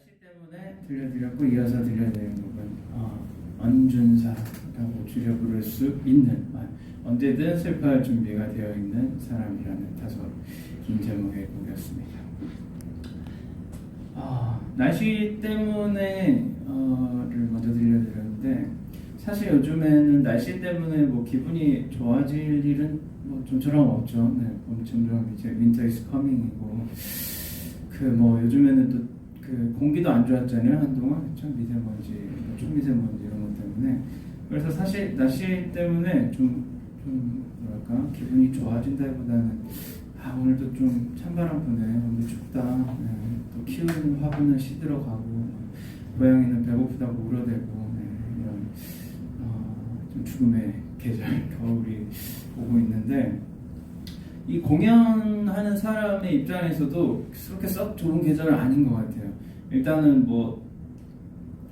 날씨 때문에 들려드렸고 이어서 들려드리는 곡은 어, 언준사라고 줄여 부를 수 있는 아, 언제든 슬퍼할 준비가 되어 있는 사람이라는 다소 긴 제목의 곡이었습니다. 아, 날씨 때문에 어를 먼저 들려드렸는데 사실 요즘에는 날씨 때문에 뭐 기분이 좋아질 일은 뭐 좀처럼 없죠. 네, 점점 이제 윈터 이스 커밍이고 그 뭐 요즘에는 또 그 공기도 안 좋았잖아요 한동안. 참 미세먼지, 뭐 초미세먼지 이런 것 때문에. 그래서 사실 날씨 때문에 좀, 좀 뭐랄까? 기분이 좋아진다기보다는 아 오늘도 좀 찬바람 부네. 오늘 춥다. 네, 또 키우는 화분은 시들어 가고 고양이는 배고프다고 울어대고 네, 이런 어, 좀 죽음의 계절 겨울이 오고 있는데 이 공연하는 사람의 입장에서도 그렇게 썩 좋은 계절은 아닌 것 같아요. 일단은 뭐,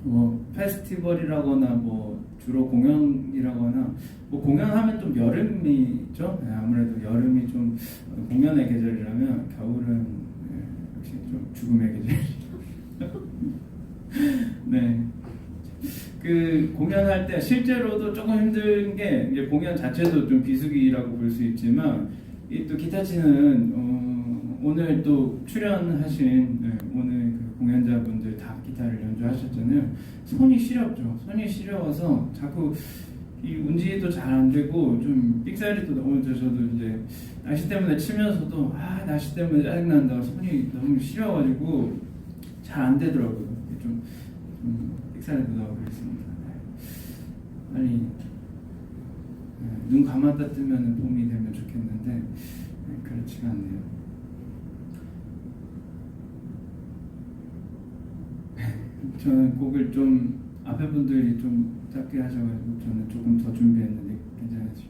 뭐 페스티벌이라거나 뭐 주로 공연이라거나 뭐 공연하면 좀 여름이죠. 네, 아무래도 여름이 좀 공연의 계절이라면 겨울은 네, 역시 좀 죽음의 계절. 네. 그 공연할 때 실제로도 조금 힘든 게 이제 공연 자체도 좀 비수기라고 볼 수 있지만 이 또 기타 치는 어, 오늘 또 출연하신 네, 오늘 그 공연자분들 다 기타를 연주하셨잖아요. 손이 시렵죠. 손이 시려워서 자꾸 이 운지도 잘 안 되고 좀 삑사리 도 너무 저도 이제 날씨 때문에 치면서도 아 날씨 때문에 짜증 난다 손이 너무 시려가지고 잘 안 되더라고요. 좀, 좀 삑사리도 나고 그랬습니다. 네. 빨리 네, 눈 감았다 뜨면 봄이 되면 좋겠는데 네, 그렇지가 않네요. 저는 곡을 좀 앞에 분들이 좀 짧게 하셔가지고 저는 조금 더 준비했는데 괜찮으시죠?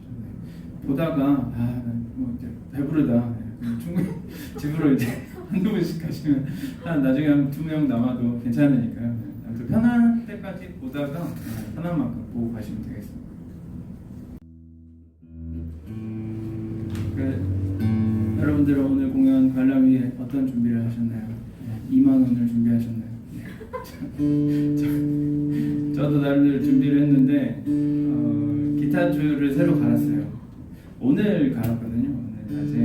네. 보다가 아뭐 이제 배부르다 네, 충분히 집으로 이제 한두 분씩 하시면 한 나중에 한 두 명 남아도 괜찮으니까요. 네. 아무튼 편한 때까지 보다가 네, 편한 만큼 보고 가시면 되겠습니다. 그, 여러분들은 오늘 공연 관람 위해 어떤 준비를 하셨나요? 네, 2만 원을 준비하셨나요? 네. 저, 저도 나름대로 준비를 했는데 어, 기타 줄을 새로 갈았어요. 오늘 갈았거든요. 오늘 낮에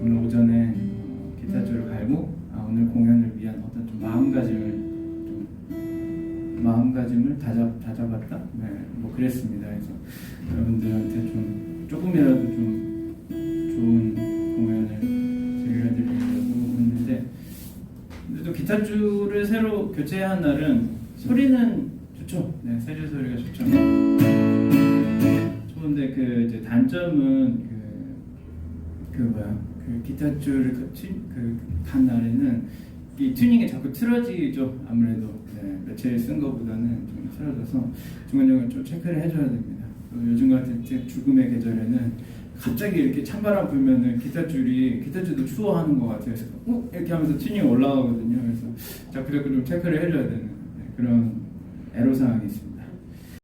오늘 오전에 어, 기타 줄을 갈고 아, 오늘 공연을 위한 어떤 좀 마음가짐을 좀 마음가짐을 다잡 다잡았다. 네, 뭐 그랬습니다. 그래서 여러분들한테 좀 조금이라도 좀 좋은 공연을 들려드리려고 했는데 근데 또 기타 줄 을 새로 교체한 날은 소리는 좋죠. 네, 세줄 소리가 좋죠. 좋은데 그 이제 단점은 그, 그 뭐야 그 기타 줄을 그간 날에는 이 튜닝이 자꾸 틀어지죠. 아무래도 네, 며칠 쓴 거보다는 좀 틀어져서 중간중간 좀 체크를 해줘야 됩니다. 또 요즘 같은 때 죽음의 계절에는 갑자기 이렇게 찬바람 불면은 기타 줄이 기타 줄도 추워하는 것 같아요. 그래서 어? 이렇게 하면서 튜닝 올라가거든요. 그래서 자꾸 자꾸 좀 체크를 해줘야 되는 네, 그런 애로사항이 있습니다.